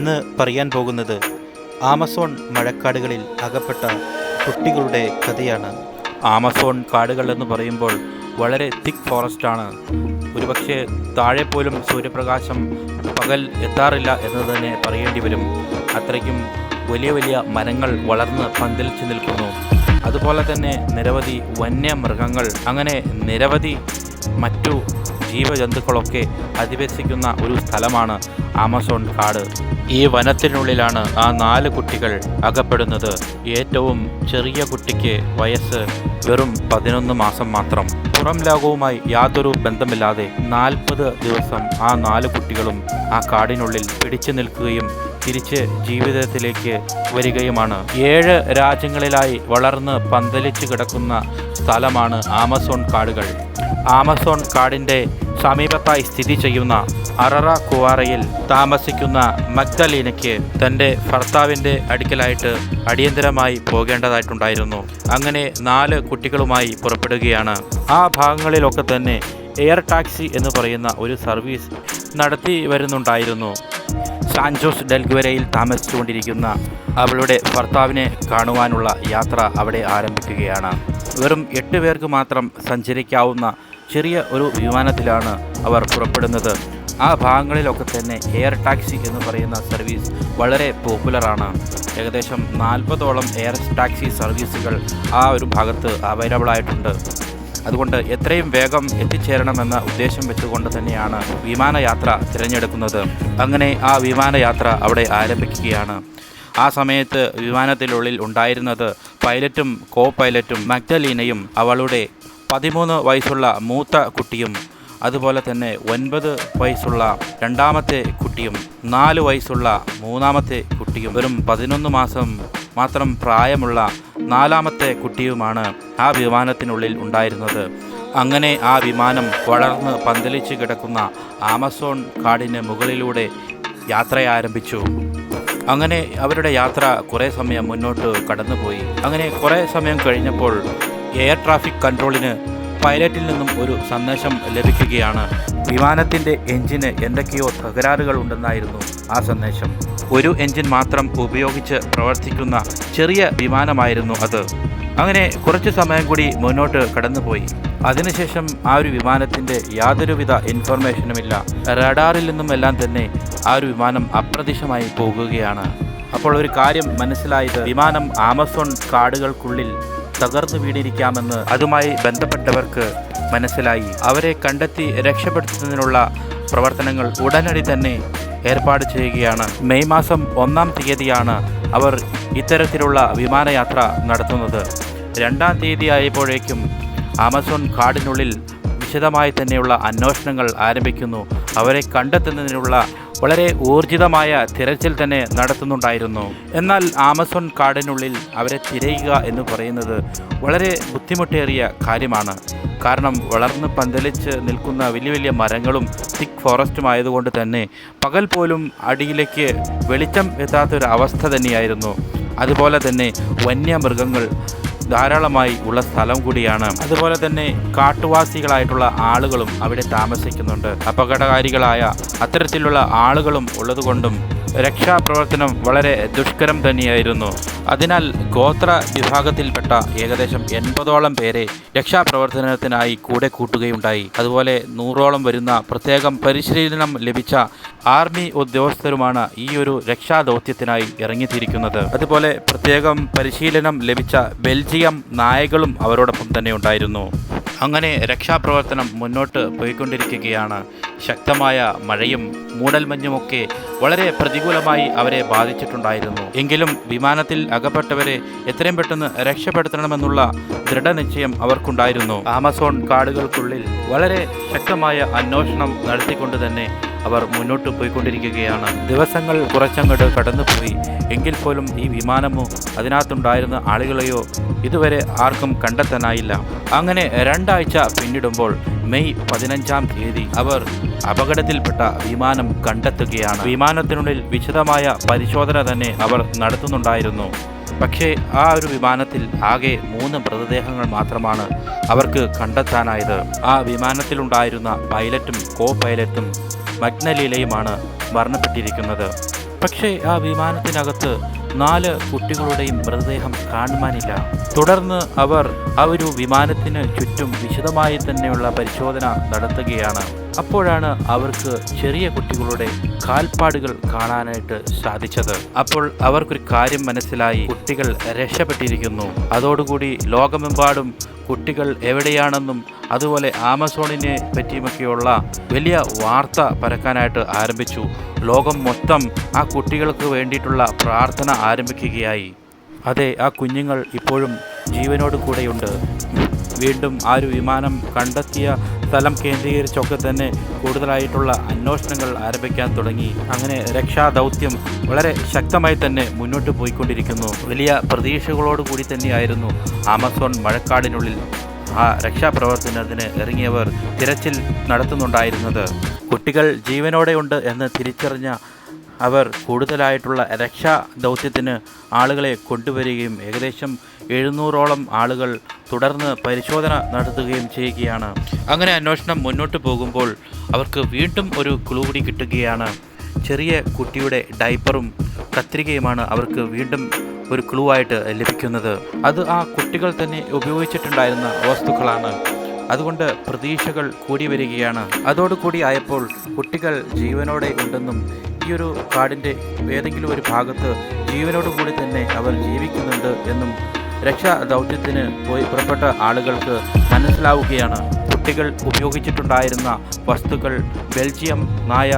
ഇന്ന് പറയാൻ പോകുന്നത് ആമസോൺ മഴക്കാടുകളിൽ അകപ്പെട്ട കുട്ടികളുടെ കഥയാണ്. ആമസോൺ കാടുകൾ എന്ന് പറയുമ്പോൾ വളരെ തിക്ക് ഫോറസ്റ്റാണ് ഒരുപക്ഷെ താഴെ പോലും സൂര്യപ്രകാശം പകൽ എത്താറില്ല എന്ന് തന്നെ പറയേണ്ടി വരും. അത്രയ്ക്കും വലിയ വലിയ മരങ്ങൾ വളർന്ന് പന്തലിച്ച് നിൽക്കുന്നു. അതുപോലെ തന്നെ നിരവധി വന്യമൃഗങ്ങൾ അങ്ങനെ നിരവധി മറ്റു ജീവജന്തുക്കളൊക്കെ അധിവസിക്കുന്ന ഒരു സ്ഥലമാണ് ആമസോൺ കാട്. ഈ വനത്തിനുള്ളിലാണ് ആ നാല് കുട്ടികൾ അകപ്പെടുന്നത്. ഏറ്റവും ചെറിയ കുട്ടിക്ക് വയസ്സ് വെറും പതിനൊന്ന് മാസം മാത്രം. പുറം ലോകവുമായി യാതൊരു ബന്ധമില്ലാതെ നാൽപ്പത് ദിവസം ആ നാല് കുട്ടികളും ആ കാടിനുള്ളിൽ പിടിച്ചു നിൽക്കുകയും തിരിച്ച് ജീവിതത്തിലേക്ക് വരികയുമാണ്. ഏഴ് രാജ്യങ്ങളിലായി വളർന്ന് പന്തലിച്ച് കിടക്കുന്ന സ്ഥലമാണ് ആമസോൺ കാടുകൾ. ആമസോൺ കാടിന്റെ സമീപത്തായി സ്ഥിതി ചെയ്യുന്ന അററ കുവാറയിൽ താമസിക്കുന്ന മഗ്ദലീനയ്ക്ക് തന്റെ ഭർത്താവിന്റെ അടുക്കലായിട്ട് അടിയന്തരമായി പോകേണ്ടതായിട്ടുണ്ടായിരുന്നു. അങ്ങനെ നാല് കുട്ടികളുമായി പുറപ്പെടുകയാണ്. ആ ഭാഗങ്ങളിലൊക്കെ തന്നെ എയർ ടാക്സി എന്ന് പറയുന്ന ഒരു സർവീസ് നടത്തി വരുന്നുണ്ടായിരുന്നു. സാൻജോസ് ഡെൽഗുവരയിൽ താമസിച്ചുകൊണ്ടിരിക്കുന്ന അവളുടെ ഭർത്താവിനെ കാണുവാനുള്ള യാത്ര അവിടെ ആരംഭിക്കുകയാണ്. വെറും എട്ട് പേർക്ക് മാത്രം സഞ്ചരിക്കാവുന്ന ചെറിയ ഒരു വിമാനത്തിലാണ് അവർ പുറപ്പെടുന്നത്. ആ ഭാഗങ്ങളിലൊക്കെ തന്നെ എയർ ടാക്സി എന്ന് പറയുന്ന സർവീസ് വളരെ പോപ്പുലറാണ്. ഏകദേശം നാൽപ്പതോളം എയർ ടാക്സി സർവീസുകൾ ആ ഒരു ഭാഗത്ത് അവൈലബിൾ ആയിട്ടുണ്ട്. അതുകൊണ്ട് എത്രയും വേഗം എത്തിച്ചേരണമെന്ന ഉദ്ദേശം വെച്ചുകൊണ്ട് തന്നെയാണ് വിമാനയാത്ര തിരഞ്ഞെടുക്കുന്നത്. അങ്ങനെ ആ വിമാനയാത്ര അവിടെ ആരംഭിക്കുകയാണ്. ആ സമയത്ത് വിമാനത്തിനുള്ളിൽ ഉണ്ടായിരുന്നത് പൈലറ്റും കോ പൈലറ്റും മഗ്ദലീനയും അവളുടെ പതിമൂന്ന് വയസ്സുള്ള മൂത്ത കുട്ടിയും അതുപോലെ തന്നെ ഒൻപത് വയസ്സുള്ള രണ്ടാമത്തെ കുട്ടിയും നാല് വയസ്സുള്ള മൂന്നാമത്തെ കുട്ടിയും വെറും പതിനൊന്ന് മാസം മാത്രം പ്രായമുള്ള നാലാമത്തെ കുട്ടിയുമാണ് ആ വിമാനത്തിനുള്ളിൽ ഉണ്ടായിരുന്നത്. അങ്ങനെ ആ വിമാനം വളർന്ന് പന്തലിച്ച് കിടക്കുന്ന ആമസോൺ കാടിന് മുകളിലൂടെ യാത്ര ആരംഭിച്ചു. അങ്ങനെ അവരുടെ യാത്ര കുറേ സമയം മുന്നോട്ട് കടന്നുപോയി. അങ്ങനെ കുറേ സമയം കഴിഞ്ഞപ്പോൾ എയർ ട്രാഫിക് കൺട്രോളിന് പൈലറ്റിൽ നിന്നും ഒരു സന്ദേശം ലഭിക്കുകയാണ്. വിമാനത്തിന്റെ എഞ്ചിന് എന്തൊക്കെയോ തകരാറുകൾ ഉണ്ടെന്നായിരുന്നു ആ സന്ദേശം. ഒരു എഞ്ചിൻ മാത്രം ഉപയോഗിച്ച് പ്രവർത്തിക്കുന്ന ചെറിയ വിമാനമായിരുന്നു അത്. അങ്ങനെ കുറച്ച് സമയം കൂടി മുന്നോട്ട് കടന്നുപോയി. അതിനുശേഷം ആ ഒരു വിമാനത്തിന്റെ യാതൊരുവിധ ഇൻഫർമേഷനുമില്ല. റഡാറിൽ നിന്നുമെല്ലാം തന്നെ ആ ഒരു വിമാനം അപ്രതീക്ഷമായി പോകുകയാണ്. അപ്പോൾ ഒരു കാര്യം മനസ്സിലായത് വിമാനം ആമസോൺ കാടുകൾക്കുള്ളിൽ തകർന്നു വീണിരിക്കാമെന്ന് അതുമായി ബന്ധപ്പെട്ടവർക്ക് മനസ്സിലായി. അവരെ കണ്ടെത്തി രക്ഷപ്പെടുത്തുന്നതിനുള്ള പ്രവർത്തനങ്ങൾ ഉടനടി തന്നെ ഏർപ്പാട് ചെയ്യുകയാണ്. മെയ് മാസം ഒന്നാം തീയതിയാണ് അവർ ഇത്തരത്തിലുള്ള വിമാനയാത്ര നടത്തുന്നത്. രണ്ടാം തീയതി ആയപ്പോഴേക്കും ആമസോൺ കാടിനുള്ളിൽ വിശദമായി തന്നെയുള്ള അന്വേഷണങ്ങൾ ആരംഭിക്കുന്നു. അവരെ കണ്ടെത്തുന്നതിനുള്ള വളരെ ഊർജിതമായ തിരച്ചിൽ തന്നെ നടത്തുന്നുണ്ടായിരുന്നു. എന്നാൽ ആമസോൺ കാടിനുള്ളിൽ അവരെ തിരയുക എന്ന് പറയുന്നത് വളരെ ബുദ്ധിമുട്ടേറിയ കാര്യമാണ്. കാരണം വളർന്ന് പന്തലിച്ച് നിൽക്കുന്ന വലിയ വലിയ മരങ്ങളും തിക് ഫോറസ്റ്റും ആയതുകൊണ്ട് തന്നെ പകൽ പോലും അടിയിലേക്ക് വെളിച്ചം എത്താത്തൊരു അവസ്ഥ തന്നെയായിരുന്നു. അതുപോലെ തന്നെ വന്യമൃഗങ്ങൾ ധാരാളമായി ഉള്ള സ്ഥലം കൂടിയാണ്. അതുപോലെ തന്നെ കാട്ടുവാസികളായിട്ടുള്ള ആളുകളും അവിടെ താമസിക്കുന്നുണ്ട്. അപകടകാരികളായ അത്തരത്തിലുള്ള ആളുകളും ഉള്ളതുകൊണ്ടും രക്ഷാപ്രവർത്തനം വളരെ ദുഷ്കരം തന്നെയായിരുന്നു. അതിനാൽ ഗോത്ര വിഭാഗത്തിൽപ്പെട്ട ഏകദേശം എൺപതോളം പേരെ രക്ഷാപ്രവർത്തനത്തിനായി കൂടെ കൂട്ടുകയുണ്ടായി. അതുപോലെ നൂറോളം വരുന്ന പ്രത്യേകം പരിശീലനം ലഭിച്ച ആർമി ഉദ്യോഗസ്ഥരുമാണ് ഈ ഒരു രക്ഷാദൗത്യത്തിനായി ഇറങ്ങിത്തിരിക്കുന്നത്. അതുപോലെ പ്രത്യേകം പരിശീലനം ലഭിച്ച ബെൽജിയം നായകളും അവരോടൊപ്പം തന്നെ ഉണ്ടായിരുന്നു. അങ്ങനെ രക്ഷാപ്രവർത്തനം മുന്നോട്ട് പോയിക്കൊണ്ടിരിക്കുകയാണ്. ശക്തമായ മഴയും മൂടൽമഞ്ഞുമൊക്കെ വളരെ പ്രതികൂലമായി അവരെ ബാധിച്ചിട്ടുണ്ടായിരുന്നു. എങ്കിലും വിമാനത്തിൽ അകപ്പെട്ടവരെ എത്രയും പെട്ടെന്ന് രക്ഷപ്പെടുത്തണമെന്നുള്ള ദൃഢനിശ്ചയം അവർക്കുണ്ടായിരുന്നു. ആമസോൺ കാടുകൾക്കുള്ളിൽ വളരെ ശക്തമായ അന്വേഷണം നടത്തിക്കൊണ്ട് തന്നെ അവർ മുന്നോട്ട് പോയിക്കൊണ്ടിരിക്കുകയാണ്. ദിവസങ്ങൾ കുറച്ചങ്ങോട്ട് കടന്നുപോയി. എങ്കിൽ പോലും ഈ വിമാനമോ അതിനകത്തുണ്ടായിരുന്ന ആളുകളെയോ ഇതുവരെ ആർക്കും കണ്ടെത്താനായില്ല. അങ്ങനെ രണ്ടാഴ്ച പിന്നിടുമ്പോൾ മെയ് പതിനഞ്ചാം തീയതി അവർ അപകടത്തിൽപ്പെട്ട വിമാനം കണ്ടെത്തുകയാണ്. വിമാനത്തിനുള്ളിൽ വിശദമായ പരിശോധന തന്നെ അവർ നടത്തുന്നുണ്ടായിരുന്നു. പക്ഷേ ആ ഒരു വിമാനത്തിൽ ആകെ മൂന്ന് മൃതദേഹങ്ങൾ മാത്രമാണ് അവർക്ക് കണ്ടെത്താനായത്. ആ വിമാനത്തിലുണ്ടായിരുന്ന പൈലറ്റും കോ പൈലറ്റും മഗ്നലീലയുമാണ് മരണപ്പെട്ടിരിക്കുന്നത്. പക്ഷേ ആ വിമാനത്തിനകത്ത് നാല് കുട്ടികളുടെയും മൃതദേഹം കാണുവാനില്ല. തുടർന്ന് അവർ ആ ഒരു വിമാനത്തിന് ചുറ്റും വിശദമായി തന്നെയുള്ള പരിശോധന നടത്തുകയാണ്. അപ്പോഴാണ് അവർക്ക് ചെറിയ കുട്ടികളുടെ കാൽപ്പാടുകൾ കാണാനായിട്ട് സാധിച്ചത്. അപ്പോൾ അവർക്കൊരു കാര്യം മനസ്സിലായി കുട്ടികൾ രക്ഷപ്പെട്ടിരിക്കുന്നു. അതോടുകൂടി ലോകമെമ്പാടും കുട്ടികൾ എവിടെയാണെന്നും അതുപോലെ ആമസോണിനെ പറ്റിയുമൊക്കെയുള്ള വലിയ വാർത്ത പരക്കാനായിട്ട് ആരംഭിച്ചു. ലോകം മൊത്തം ആ കുട്ടികൾക്ക് വേണ്ടിയിട്ടുള്ള പ്രാർത്ഥന ആരംഭിക്കുകയായി. അതെ ആ കുഞ്ഞുങ്ങൾ ഇപ്പോഴും ജീവനോട് കൂടെയുണ്ട് വീണ്ടും ആ ഒരു വിമാനം കണ്ടെത്തിയ സ്ഥലം കേന്ദ്രീകരിച്ചൊക്കെ തന്നെ കൂടുതലായിട്ടുള്ള അന്വേഷണങ്ങൾ ആരംഭിക്കാൻ തുടങ്ങി. അങ്ങനെ രക്ഷാദൗത്യം വളരെ ശക്തമായി തന്നെ മുന്നോട്ട് പോയിക്കൊണ്ടിരിക്കുന്നു. വലിയ പ്രതീക്ഷകളോട് കൂടി തന്നെയായിരുന്നു ആമസോൺ മഴക്കാടിനുള്ളിൽ ആ രക്ഷാപ്രവർത്തനത്തിന് ഇറങ്ങിയവർ തിരച്ചിൽ നടത്തുന്നുണ്ടായിരുന്നത്. കുട്ടികൾ ജീവനോടെയുണ്ട് എന്ന് തിരിച്ചറിഞ്ഞ അവർ കൂടുതലായിട്ടുള്ള രക്ഷാ ദൗത്യത്തിന് ആളുകളെ കൊണ്ടുവരികയും ഏകദേശം എഴുന്നൂറോളം ആളുകൾ തുടർന്ന് പരിശോധന നടത്തുകയും ചെയ്യുകയാണ്. അങ്ങനെ അന്വേഷണം മുന്നോട്ട് പോകുമ്പോൾ അവർക്ക് വീണ്ടും ഒരു ക്ലൂ കൂടി കിട്ടുകയാണ്. ചെറിയ കുട്ടിയുടെ ഡൈപ്പറും കത്രികയുമാണ് അവർക്ക് വീണ്ടും ഒരു ക്ലൂ ആയിട്ട് ലഭിക്കുന്നത്. അത് ആ കുട്ടികൾ തന്നെ ഉപയോഗിച്ചിട്ടുണ്ടായിരുന്ന വസ്തുക്കളാണ്. അതുകൊണ്ട് പ്രതീക്ഷകൾ കൂടി വരികയാണ്. അതോടുകൂടി ആയപ്പോൾ കുട്ടികൾ ജീവനോടെ ഉണ്ടെന്നും ഈ ഒരു കാടിന്റെ ഏതെങ്കിലും ഒരു ഭാഗത്ത് ജീവനോടുകൂടി തന്നെ അവർ ജീവിക്കുന്നുണ്ട് എന്നും രക്ഷാ ദൗത്യത്തിന് പോയി പുറപ്പെട്ട ആളുകൾക്ക് മനസ്സിലാവുകയാണ്. കുട്ടികൾ ഉപയോഗിച്ചിട്ടുണ്ടായിരുന്ന വസ്തുക്കൾ ബെൽജിയം നായ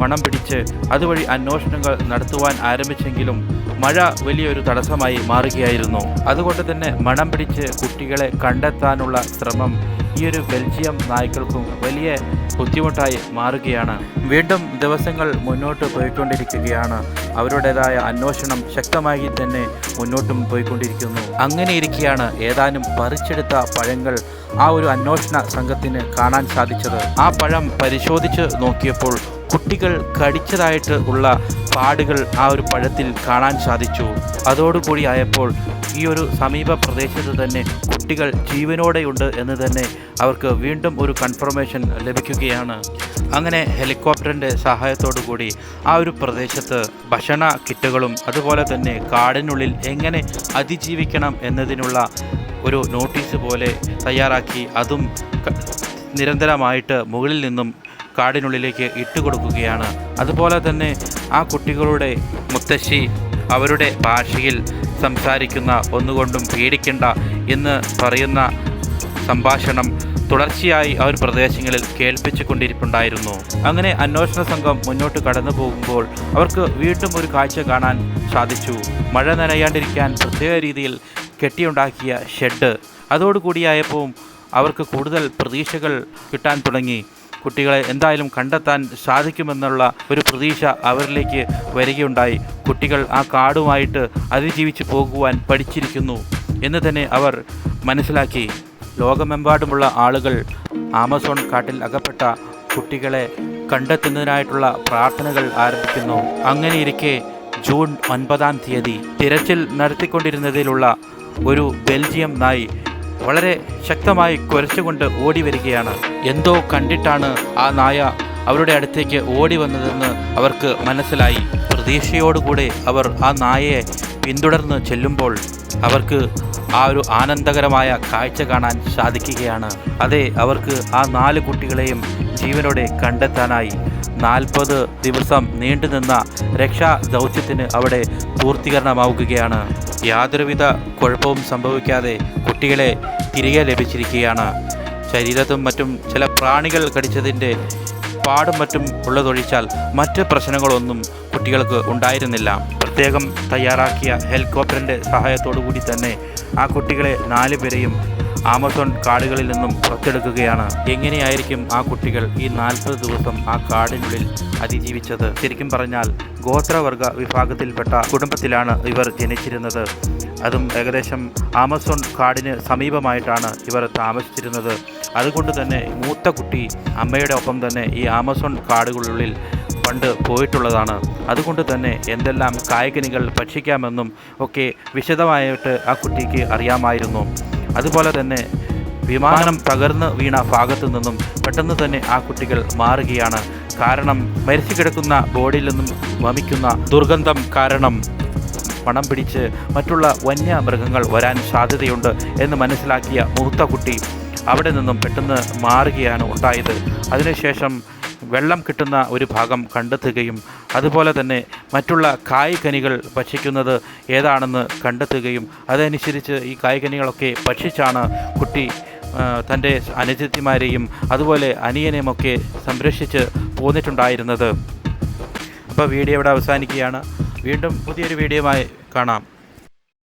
പണം പിടിച്ച് അതുവഴി അന്വേഷണങ്ങൾ നടത്തുവാൻ ആരംഭിച്ചെങ്കിലും മഴ വലിയൊരു തടസ്സമായി മാറുകയായിരുന്നു. അതുകൊണ്ട് തന്നെ മണം പിടിച്ച് കുട്ടികളെ കണ്ടെത്താനുള്ള ശ്രമം ഈ ഒരു ബെൽജിയം നായ്ക്കൾക്കും വലിയ ബുദ്ധിമുട്ടായി മാറുകയാണ്. വീണ്ടും ദിവസങ്ങൾ മുന്നോട്ട് പോയിക്കൊണ്ടിരിക്കുകയാണ്. അവരുടേതായ അന്വേഷണം ശക്തമായി തന്നെ മുന്നോട്ടും പോയിക്കൊണ്ടിരിക്കുന്നു. അങ്ങനെ ഇരിക്കെയാണ് ഏതാനും പറിച്ചെടുത്ത പഴങ്ങൾ ആ ഒരു അന്വേഷണ സംഘത്തിന് കാണാൻ സാധിച്ചത്. ആ പഴം പരിശോധിച്ച് നോക്കിയപ്പോൾ കുട്ടികൾ കടിച്ചതായിട്ട് ഉള്ള പാടുകൾ ആ ഒരു പഴത്തിൽ കാണാൻ സാധിച്ചു. അതോടുകൂടി ആയപ്പോൾ ഈ ഒരു സമീപ പ്രദേശത്ത് തന്നെ കുട്ടികൾ ജീവനോടെയുണ്ട് എന്ന് തന്നെ അവർക്ക് വീണ്ടും ഒരു കൺഫർമേഷൻ ലഭിക്കുകയാണ്. അങ്ങനെ ഹെലികോപ്റ്ററിന്റെ കൂടി ആ ഒരു പ്രദേശത്ത് ഭക്ഷണ കിറ്റുകളും അതുപോലെ തന്നെ കാടിനുള്ളിൽ എങ്ങനെ അതിജീവിക്കണം എന്നതിനുള്ള ഒരു നോട്ടീസ് പോലെ തയ്യാറാക്കി. അതും നിരന്തരമായിട്ട് മുകളിൽ നിന്നും കാടിനുള്ളിലേക്ക് ഇട്ടുകൊടുക്കുകയാണ്. അതുപോലെ തന്നെ ആ കുട്ടികളുടെ മുത്തശ്ശി അവരുടെ ഭാഷയിൽ സംസാരിക്കുന്ന ഒന്നുകൊണ്ടും പേടിക്കണ്ട എന്ന് പറയുന്ന സംഭാഷണം തുടർച്ചയായി അവർ പ്രദേശങ്ങളിൽ കേൾപ്പിച്ചു കൊണ്ടിരിപ്പുണ്ടായിരുന്നു അങ്ങനെ അന്വേഷണ സംഘം മുന്നോട്ട് കടന്നു പോകുമ്പോൾ അവർക്ക് വീണ്ടും ഒരു കാഴ്ച കാണാൻ സാധിച്ചു. മഴ നനയാണ്ടിരിക്കാൻ പ്രത്യേക രീതിയിൽ കെട്ടിയുണ്ടാക്കിയ ഷെഡ്. അതോടുകൂടിയായപ്പോൾ അവർക്ക് കൂടുതൽ പ്രതീക്ഷകൾ കിട്ടാൻ തുടങ്ങി. കുട്ടികളെ എന്തായാലും കണ്ടെത്താൻ സാധിക്കുമെന്നുള്ള ഒരു പ്രതീക്ഷ അവരിലേക്ക് വരികയുണ്ടായി. കുട്ടികൾ ആ കാടുമായിട്ട് അതിജീവിച്ച് പോകുവാൻ പഠിച്ചിരിക്കുന്നു എന്ന് തന്നെ അവർ മനസ്സിലാക്കി. ലോകമെമ്പാടുമുള്ള ആളുകൾ ആമസോൺ കാട്ടിൽ അകപ്പെട്ട കുട്ടികളെ കണ്ടെത്തുന്നതിനായിട്ടുള്ള പ്രാർത്ഥനകൾ ആരംഭിക്കുന്നു. അങ്ങനെയിരിക്കെ ജൂൺ ഒൻപതാം തീയതി തിരച്ചിൽ നടത്തിക്കൊണ്ടിരുന്നതിലുള്ള ഒരു ബെൽജിയം നായി വളരെ ശക്തമായി കുരച്ചുകൊണ്ട് ഓടി വരികയാണ്. എന്തോ കണ്ടിട്ടാണ് ആ നായ അവരുടെ അടുത്തേക്ക് ഓടി വന്നതെന്ന് അവർക്ക് മനസ്സിലായി. പ്രതീക്ഷയോടുകൂടെ അവർ ആ നായയെ പിന്തുടർന്ന് ചെല്ലുമ്പോൾ അവർക്ക് ആ ഒരു ആനന്ദകരമായ കാഴ്ച കാണാൻ സാധിക്കുകയാണ്. അതെ അവർക്ക് ആ നാല് കുട്ടികളെയും ജീവനോടെ കണ്ടെത്താനായി നാൽപ്പത് ദിവസം നീണ്ടുനിന്ന രക്ഷാ ദൗത്യത്തിന് അവിടെ പൂർത്തീകരണമാവുകയാണ്. യാതൊരുവിധ കുഴപ്പവും സംഭവിക്കാതെ കുട്ടികളെ തിരികെ ലഭിച്ചിരിക്കുകയാണ്. ശരീരത്തും മറ്റും ചില പ്രാണികൾ കടിച്ചതിന്റെ പാടും മറ്റും ഉള്ളതൊഴിച്ചാൽ മറ്റ് പ്രശ്നങ്ങളൊന്നും കുട്ടികൾക്ക് ഉണ്ടായിരുന്നില്ല. പ്രത്യേകം തയ്യാറാക്കിയ ഹെലികോപ്റ്ററിന്റെ സഹായത്തോടു കൂടി തന്നെ ആ കുട്ടികളെ നാലുപേരെയും ആമസോൺ കാടുകളിൽ നിന്നും പുറത്തെടുക്കുകയാണ്. എങ്ങനെയായിരിക്കും ആ കുട്ടികൾ ഈ നാൽപ്പത് ദിവസം ആ കാടിനുള്ളിൽ അതിജീവിച്ചത്? ശരിക്കും പറഞ്ഞാൽ ഗോത്രവർഗ വിഭാഗത്തിൽപ്പെട്ട കുടുംബത്തിലാണ് ഇവർ ജനിച്ചിരുന്നത്. അതും ഏകദേശം ആമസോൺ കാടിന് സമീപമായിട്ടാണ് ഇവർ താമസിച്ചിരുന്നത്. അതുകൊണ്ട് തന്നെ മൂത്ത കുട്ടി അമ്മയുടെ ഒപ്പം തന്നെ ഈ ആമസോൺ കാടുകളുള്ളിൽ പണ്ട് പോയിട്ടുള്ളതാണ്. അതുകൊണ്ട് തന്നെ എന്തെല്ലാം കായകനികൾ ഭക്ഷിക്കാമെന്നും ഒക്കെ വിശദമായിട്ട് ആ കുട്ടിക്ക് അറിയാമായിരുന്നു. അതുപോലെ തന്നെ വിമാനം തകർന്ന് വീണ ഭാഗത്തു നിന്നും പെട്ടെന്ന് തന്നെ ആ കുട്ടികൾ മാറുകയാണ്. കാരണം മരിച്ചു കിടക്കുന്ന ബോഡിയിൽ നിന്നും വമിക്കുന്ന ദുർഗന്ധം കാരണം പണം പിടിച്ച് മറ്റുള്ള വന്യമൃഗങ്ങൾ വരാൻ സാധ്യതയുണ്ട് എന്ന് മനസ്സിലാക്കിയ മൂത്ത കുട്ടി അവിടെ നിന്നും പെട്ടെന്ന് മാറുകയാണ് ഉണ്ടായത്. അതിനുശേഷം വെള്ളം കിട്ടുന്ന ഒരു ഭാഗം കണ്ടെത്തുകയും അതുപോലെ തന്നെ മറ്റുള്ള കായ്കനികൾ ഭക്ഷിക്കുന്നത് ഏതാണെന്ന് കണ്ടെത്തുകയും അതനുസരിച്ച് ഈ കായ്കനികളൊക്കെ ഭക്ഷിച്ചാണ് കുട്ടി തന്റെ അനുജത്തിമാരെയും അതുപോലെ അനിയനെയുമൊക്കെ സംരക്ഷിച്ച് പോന്നിട്ടുണ്ടായിരുന്നത്. അപ്പോൾ വീഡിയോ ഇവിടെ അവസാനിക്കുകയാണ്. വീണ്ടും പുതിയൊരു വീഡിയോയുമായി കാണാം.